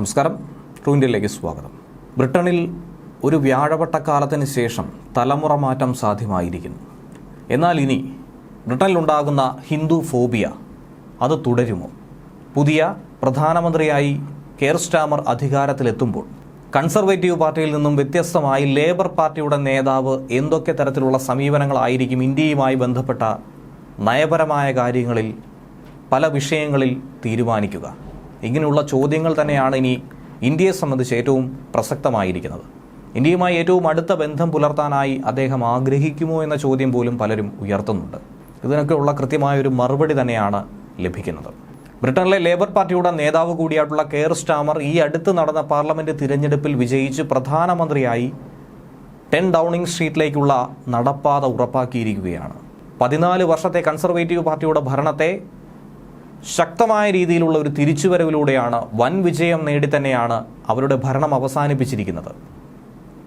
നമസ്കാരം. ട്രൂ ഇന്ത്യയിലേക്ക് സ്വാഗതം. ബ്രിട്ടനിൽ ഒരു വ്യാഴവട്ടക്കാലത്തിന് ശേഷം തലമുറ മാറ്റം സാധ്യമായിരിക്കുന്നു. എന്നാൽ ഇനി ബ്രിട്ടനിലുണ്ടാകുന്ന ഹിന്ദു ഫോബിയ അത് തുടരുമോ? പുതിയ പ്രധാനമന്ത്രിയായി കെയർ സ്റ്റാമർ അധികാരത്തിലെത്തുമ്പോൾ കൺസർവേറ്റീവ് പാർട്ടിയിൽ നിന്നും വ്യത്യസ്തമായി ലേബർ പാർട്ടിയുടെ നേതാവ് എന്തൊക്കെ തരത്തിലുള്ള സമീപനങ്ങളായിരിക്കും ഇന്ത്യയുമായി ബന്ധപ്പെട്ട നയപരമായ കാര്യങ്ങളിൽ പല വിഷയങ്ങളിൽ തീരുമാനിക്കുക? ഇങ്ങനെയുള്ള ചോദ്യങ്ങൾ തന്നെയാണ് ഇനി ഇന്ത്യയെ സംബന്ധിച്ച് ഏറ്റവും പ്രസക്തമായിരിക്കുന്നത്. ഇന്ത്യയുമായി ഏറ്റവും അടുത്ത ബന്ധം പുലർത്താനായി അദ്ദേഹം ആഗ്രഹിക്കുമോ എന്ന ചോദ്യം പോലും പലരും ഉയർത്തുന്നുണ്ട്. ഇതിനൊക്കെയുള്ള കൃത്യമായ ഒരു മറുപടി തന്നെയാണ് ലഭിക്കുന്നത്. ബ്രിട്ടനിലെ ലേബർ പാർട്ടിയുടെ നേതാവ് കൂടിയായിട്ടുള്ള കെയർ സ്റ്റാമർ ഈ അടുത്ത് നടന്ന പാർലമെന്റ് തിരഞ്ഞെടുപ്പിൽ വിജയിച്ച് പ്രധാനമന്ത്രിയായി ടെൻ ഡൗണിംഗ് സ്ട്രീറ്റിലേക്കുള്ള നടപ്പാത ഉറപ്പാക്കിയിരിക്കുകയാണ്. പതിനാല് വർഷത്തെ കൺസർവേറ്റീവ് പാർട്ടിയുടെ ഭരണത്തെ ശക്തമായ രീതിയിലുള്ള ഒരു തിരിച്ചുവരവിലൂടെയാണ് വൻ വിജയം നേടി തന്നെയാണ് അവരുടെ ഭരണം അവസാനിപ്പിച്ചിരിക്കുന്നത്.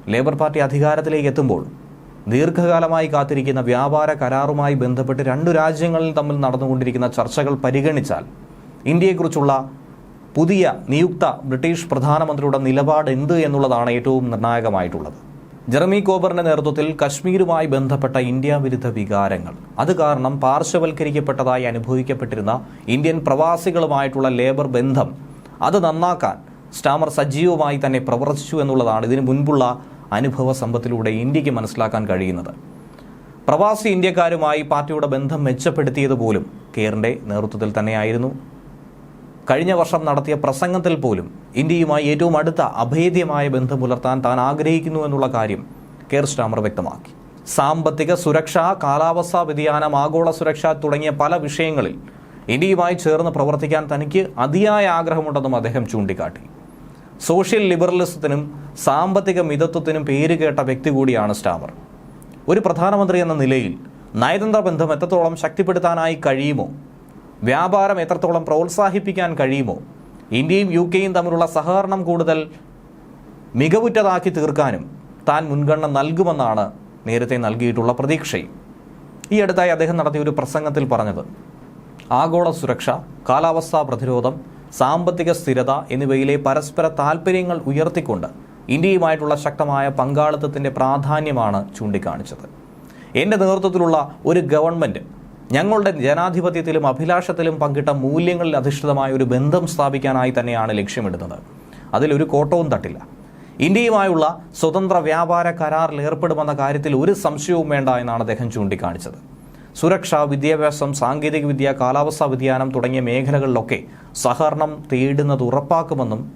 ലേബർ പാർട്ടി അധികാരത്തിലേക്ക് എത്തുമ്പോൾ ദീർഘകാലമായി കാത്തിരിക്കുന്ന വ്യാപാര കരാറുമായി ബന്ധപ്പെട്ട് രണ്ടു രാജ്യങ്ങളിൽ തമ്മിൽ നടന്നുകൊണ്ടിരിക്കുന്ന ചർച്ചകൾ പരിഗണിച്ചാൽ ഇന്ത്യയെക്കുറിച്ചുള്ള പുതിയ നിയുക്ത ബ്രിട്ടീഷ് പ്രധാനമന്ത്രിയുടെ നിലപാട് എന്ത് എന്നുള്ളതാണ് ഏറ്റവും നിർണായകമായിട്ടുള്ളത്. ജെറമി കോബറിന്റെ നേതൃത്വത്തിൽ കശ്മീരുമായി ബന്ധപ്പെട്ട ഇന്ത്യ വിരുദ്ധ വികാരങ്ങൾ. അത് കാരണം പാർശ്വവൽക്കരിക്കപ്പെട്ടതായി അനുഭവിക്കപ്പെട്ടിരുന്ന ഇന്ത്യൻ പ്രവാസികളുമായിട്ടുള്ള ലേബർ ബന്ധം അത് നന്നാക്കാൻ സ്റ്റാമർ സജീവമായി തന്നെ പ്രവർത്തിച്ചു എന്നുള്ളതാണ് ഇതിനു മുൻപുള്ള അനുഭവ സമ്പത്തിലൂടെ ഇന്ത്യയ്ക്ക് മനസ്സിലാക്കാൻ കഴിയുന്നത്. പ്രവാസി ഇന്ത്യക്കാരുമായി പാർട്ടിയുടെ ബന്ധം മെച്ചപ്പെടുത്തിയത് പോലും കേറിന്റെ നേതൃത്വത്തിൽ തന്നെയായിരുന്നു. കഴിഞ്ഞ വർഷം നടത്തിയ പ്രസംഗത്തിൽ പോലും ഇന്ത്യയുമായി ഏറ്റവും അടുത്ത അഭേദ്യമായ ബന്ധം പുലർത്താൻ താൻ ആഗ്രഹിക്കുന്നു എന്നുള്ള കാര്യം കെയർ സ്റ്റാമർ വ്യക്തമാക്കി. സാമ്പത്തിക സുരക്ഷ കാലാവസ്ഥാ വ്യതിയാനം ആഗോള സുരക്ഷ തുടങ്ങിയ പല വിഷയങ്ങളിൽ ഇന്ത്യയുമായി ചേർന്ന് പ്രവർത്തിക്കാൻ തനിക്ക് അതിയായ ആഗ്രഹമുണ്ടെന്നും അദ്ദേഹം ചൂണ്ടിക്കാട്ടി. സോഷ്യൽ ലിബറലിസത്തിനും സാമ്പത്തിക മിതത്വത്തിനും പേരുകേട്ട വ്യക്തി കൂടിയാണ് സ്റ്റാമർ. ഒരു പ്രധാനമന്ത്രി എന്ന നിലയിൽ നയതന്ത്ര ബന്ധം എത്രത്തോളം ശക്തിപ്പെടുത്താനായി കഴിയുമോ വ്യാപാരം എത്രത്തോളം പ്രോത്സാഹിപ്പിക്കാൻ കഴിയുമോ? ഇന്ത്യയും യു കെയും തമ്മിലുള്ള സഹകരണം കൂടുതൽ മികവുറ്റതാക്കി തീർക്കാനും താൻ മുൻഗണന നൽകുമെന്നാണ് നേരത്തെ നൽകിയിട്ടുള്ള പ്രതീക്ഷയും. ഈ അടുത്തായി അദ്ദേഹം നടത്തിയ ഒരു പ്രസംഗത്തിൽ പറഞ്ഞത് ആഗോള സുരക്ഷ കാലാവസ്ഥാ പ്രതിരോധം സാമ്പത്തിക സ്ഥിരത എന്നിവയിലെ പരസ്പര താൽപ്പര്യങ്ങൾ ഉയർത്തിക്കൊണ്ട് ഇന്ത്യയുമായിട്ടുള്ള ശക്തമായ പങ്കാളിത്തത്തിന്റെ പ്രാധാന്യമാണ് ചൂണ്ടിക്കാണിച്ചത്. എന്റെ നേതൃത്വത്തിലുള്ള ഒരു ഗവൺമെന്റ് ഞങ്ങളുടെ ജനാധിപത്യത്തിലും അഭിലാഷത്തിലും പങ്കിട്ട മൂല്യങ്ങളിൽ അധിഷ്ഠിതമായ ഒരു ബന്ധം സ്ഥാപിക്കാനായി തന്നെയാണ് ലക്ഷ്യമിടുന്നത്. അതിലൊരു കോട്ടവും തട്ടില്ല. ഇന്ത്യയുമായുള്ള സ്വതന്ത്ര വ്യാപാര കരാറിൽ ഏർപ്പെടുമെന്ന കാര്യത്തിൽ ഒരു സംശയവും വേണ്ട എന്നാണ് അദ്ദേഹം ചൂണ്ടിക്കാണിച്ചത്. സുരക്ഷ വിദ്യാഭ്യാസം സാങ്കേതികവിദ്യ കാലാവസ്ഥാ വ്യതിയാനം തുടങ്ങിയ മേഖലകളിലൊക്കെ സഹകരണം തേടുന്നത് ഉറപ്പാക്കുമെന്നും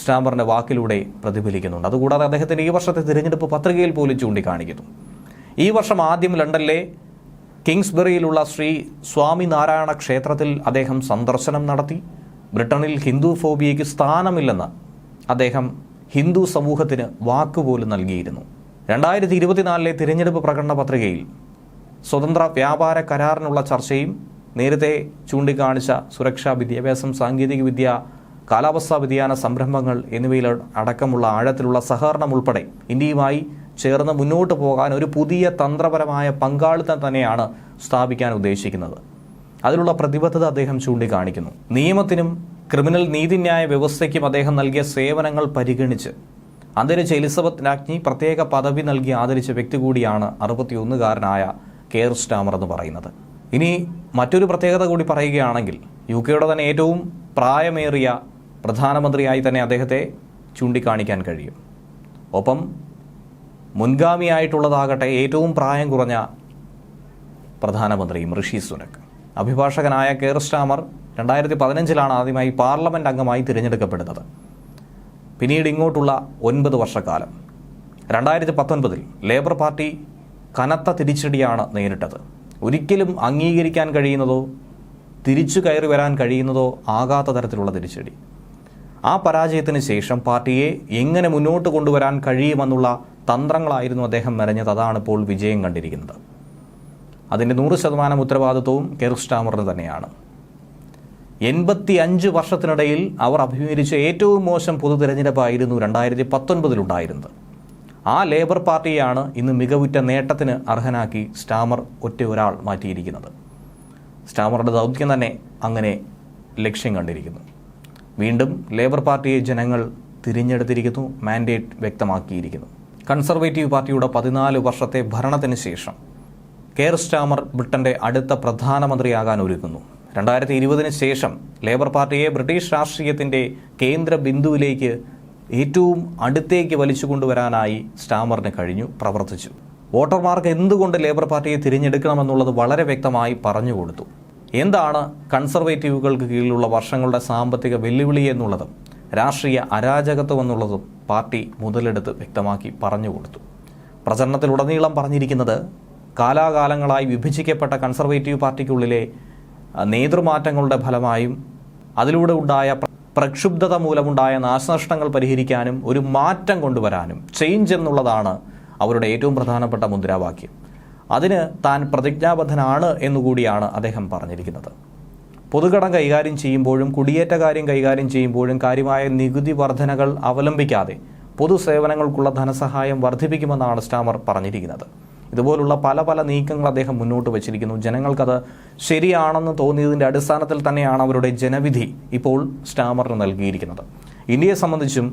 സ്റ്റാമ്പറിന്റെ വാക്കിലൂടെ പ്രതിഫലിക്കുന്നുണ്ട്. അതുകൂടാതെ അദ്ദേഹത്തിന്റെ ഈ വർഷത്തെ തിരഞ്ഞെടുപ്പ് പത്രികയിൽ പോലും ചൂണ്ടിക്കാണിക്കുന്നു. ഈ വർഷം ആദ്യം ലണ്ടനിലെ കിങ്സ്ബറിയിലുള്ള ശ്രീ സ്വാമിനാരായണ ക്ഷേത്രത്തിൽ അദ്ദേഹം സന്ദർശനം നടത്തി. ബ്രിട്ടനിൽ ഹിന്ദു ഫോബിയയ്ക്ക് സ്ഥാനമില്ലെന്ന് അദ്ദേഹം ഹിന്ദു സമൂഹത്തിന് വാക്കുപോലും നൽകിയിരുന്നു. രണ്ടായിരത്തി ഇരുപത്തിനാലിലെ തിരഞ്ഞെടുപ്പ് പ്രകടന പത്രികയിൽ സ്വതന്ത്ര വ്യാപാര കരാറിനുള്ള ചർച്ചയും നേരത്തെ ചൂണ്ടിക്കാണിച്ച സുരക്ഷാ വിദ്യാഭ്യാസം സാങ്കേതികവിദ്യ കാലാവസ്ഥാ വ്യതിയാന സംരംഭങ്ങൾ എന്നിവയിൽ അടക്കമുള്ള ആഴത്തിലുള്ള സഹകരണം ഉൾപ്പെടെ ഇന്ത്യയുമായി ചേർന്ന് മുന്നോട്ട് പോകാൻ ഒരു പുതിയ തന്ത്രപരമായ പങ്കാളിത്തം തന്നെയാണ് സ്ഥാപിക്കാൻ ഉദ്ദേശിക്കുന്നത്. അതിലുള്ള പ്രതിബദ്ധത അദ്ദേഹം ചൂണ്ടിക്കാണിക്കുന്നു. നിയമത്തിനും ക്രിമിനൽ നീതിന്യായ വ്യവസ്ഥയ്ക്കും അദ്ദേഹം നൽകിയ സേവനങ്ങൾ പരിഗണിച്ച് അന്തരിച്ച എലിസബത്ത് രാജ്ഞി പ്രത്യേക പദവി നൽകി ആദരിച്ച വ്യക്തി കൂടിയാണ് അറുപത്തിയൊന്നുകാരനായ കെയർ സ്റ്റാമർ എന്ന് പറയുന്നത്. ഇനി മറ്റൊരു പ്രത്യേകത കൂടി പറയുകയാണെങ്കിൽ യു കെയുടെ തന്നെ ഏറ്റവും പ്രായമേറിയ പ്രധാനമന്ത്രിയായി തന്നെ അദ്ദേഹത്തെ ചൂണ്ടിക്കാണിക്കാൻ കഴിയും. ഒപ്പം മുൻഗാമിയായിട്ടുള്ളതാകട്ടെ ഏറ്റവും പ്രായം കുറഞ്ഞ പ്രധാനമന്ത്രിയും ഋഷി സുനക് അഭിഭാഷകനായ കെയർ സ്റ്റാമർ രണ്ടായിരത്തി പതിനഞ്ചിലാണ് ആദ്യമായി പാർലമെന്റ് അംഗമായി തിരഞ്ഞെടുക്കപ്പെടുന്നത്. പിന്നീട് ഇങ്ങോട്ടുള്ള ഒൻപത് വർഷക്കാലം. രണ്ടായിരത്തി പത്തൊൻപതിൽ ലേബർ പാർട്ടി കനത്ത തിരിച്ചടിയാണ് നേരിട്ടത്. ഒരിക്കലും അംഗീകരിക്കാൻ കഴിയുന്നതോ തിരിച്ചു കയറി വരാൻ കഴിയുന്നതോ ആകാത്ത തരത്തിലുള്ള തിരിച്ചടി. ആ പരാജയത്തിന് ശേഷം പാർട്ടിയെ എങ്ങനെ മുന്നോട്ട് കൊണ്ടുവരാൻ കഴിയുമെന്നുള്ള തന്ത്രങ്ങളായിരുന്നു അദ്ദേഹം മെനഞ്ഞത്. അതാണ് ഇപ്പോൾ വിജയം കണ്ടിരിക്കുന്നത്. അതിന്റെ നൂറ് ശതമാനം ഉത്തരവാദിത്വവും കെയർ സ്റ്റാമറിന് തന്നെയാണ്. എൺപത്തി അഞ്ച് വർഷത്തിനിടയിൽ അവർ അഭിമുഖീകരിച്ച ഏറ്റവും മോശം പൊതു തിരഞ്ഞെടുപ്പായിരുന്നു രണ്ടായിരത്തി പത്തൊൻപതിലുണ്ടായിരുന്നത് ആ ലേബർ പാർട്ടിയാണ് ഇന്ന് മികവുറ്റ നേട്ടത്തിന് അർഹനാക്കി സ്റ്റാമർ ഒറ്റ ഒരാൾ മാറ്റിയിരിക്കുന്നത്. സ്റ്റാമറുടെ ദൗത്യം തന്നെ അങ്ങനെ ലക്ഷ്യം കണ്ടിരിക്കുന്നു. വീണ്ടും ലേബർ പാർട്ടിയെ ജനങ്ങൾ തിരഞ്ഞെടുത്തിരിക്കുന്നു മാൻഡേറ്റ് വ്യക്തമാക്കിയിരിക്കുന്നു. കൺസർവേറ്റീവ് പാർട്ടിയുടെ പതിനാല് വർഷത്തെ ഭരണത്തിന് ശേഷം കെയർ സ്റ്റാമർ ബ്രിട്ടന്റെ അടുത്ത പ്രധാനമന്ത്രിയാകാൻ ഒരുങ്ങുന്നു രണ്ടായിരത്തി ഇരുപതിന് ശേഷം ലേബർ പാർട്ടിയെ ബ്രിട്ടീഷ് രാഷ്ട്രീയത്തിന്റെ കേന്ദ്ര ബിന്ദുവിലേക്ക് ഏറ്റവും അടുത്തേക്ക് വലിച്ചു കൊണ്ടുവരാനായി സ്റ്റാമറിന് കഴിഞ്ഞു പ്രവർത്തിച്ചു. വോട്ടർമാർക്ക് എന്തുകൊണ്ട് ലേബർ പാർട്ടിയെ തിരഞ്ഞെടുക്കണമെന്നുള്ളത് വളരെ വ്യക്തമായി പറഞ്ഞു കൊടുത്തു എന്താണ് കൺസർവേറ്റീവുകൾക്ക് കീഴിലുള്ള വർഷങ്ങളുടെ സാമ്പത്തിക വെല്ലുവിളി എന്നുള്ളതും? രാഷ്ട്രീയ അരാജകത്വം എന്നുള്ളതും പാർട്ടി മുതലെടുത്ത് വ്യക്തമാക്കി പറഞ്ഞു കൊടുത്തു. പ്രചരണത്തിലുടനീളം പറഞ്ഞിരിക്കുന്നത് കാലാകാലങ്ങളായി വിഭജിക്കപ്പെട്ട കൺസർവേറ്റീവ് പാർട്ടിക്കുള്ളിലെ നേതൃമാറ്റങ്ങളുടെ ഫലമായും അതിലൂടെ ഉണ്ടായ പ്രക്ഷുബ്ധത മൂലമുണ്ടായ നാശനഷ്ടങ്ങൾ പരിഹരിക്കാനും ഒരു മാറ്റം കൊണ്ടുവരാനും ചേഞ്ച് എന്നുള്ളതാണ് അവരുടെ ഏറ്റവും പ്രധാനപ്പെട്ട മുദ്രാവാക്യം. അതിന് താൻ പ്രതിജ്ഞാബദ്ധനാണ് എന്നുകൂടിയാണ് അദ്ദേഹം പറഞ്ഞിരിക്കുന്നത്. പൊതുകടം കൈകാര്യം ചെയ്യുമ്പോഴും കുടിയേറ്റ കാര്യം കൈകാര്യം ചെയ്യുമ്പോഴും കാര്യമായ നികുതി വർധനകൾ അവലംബിക്കാതെ പൊതുസേവനങ്ങൾക്കുള്ള ധനസഹായം വർദ്ധിപ്പിക്കുമെന്നാണ് സ്റ്റാമർ പറഞ്ഞിരിക്കുന്നത്. ഇതുപോലുള്ള പല പല നീക്കങ്ങൾ അദ്ദേഹം മുന്നോട്ട് വച്ചിരിക്കുന്നു. ജനങ്ങൾക്കത് ശരിയാണെന്ന് തോന്നിയതിന്റെ അടിസ്ഥാനത്തിൽ തന്നെയാണ് അവരുടെ ജനവിധി ഇപ്പോൾ സ്റ്റാമറിന് നൽകിയിരിക്കുന്നത്. ഇന്ത്യയെ സംബന്ധിച്ചും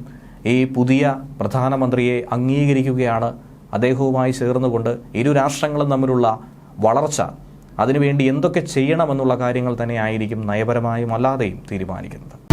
ഈ പുതിയ പ്രധാനമന്ത്രിയെ അംഗീകരിക്കുകയാണ് അദ്ദേഹവുമായി ചേർന്നുകൊണ്ട് ഇരു രാഷ്ട്രങ്ങളും തമ്മിലുള്ള വളർച്ച അതിനുവേണ്ടി എന്തൊക്കെ ചെയ്യണമെന്നുള്ള കാര്യങ്ങൾ തന്നെ ആയിരിക്കും നയപരമായും അല്ലാതെയും തീരുമാനിക്കുന്നത്.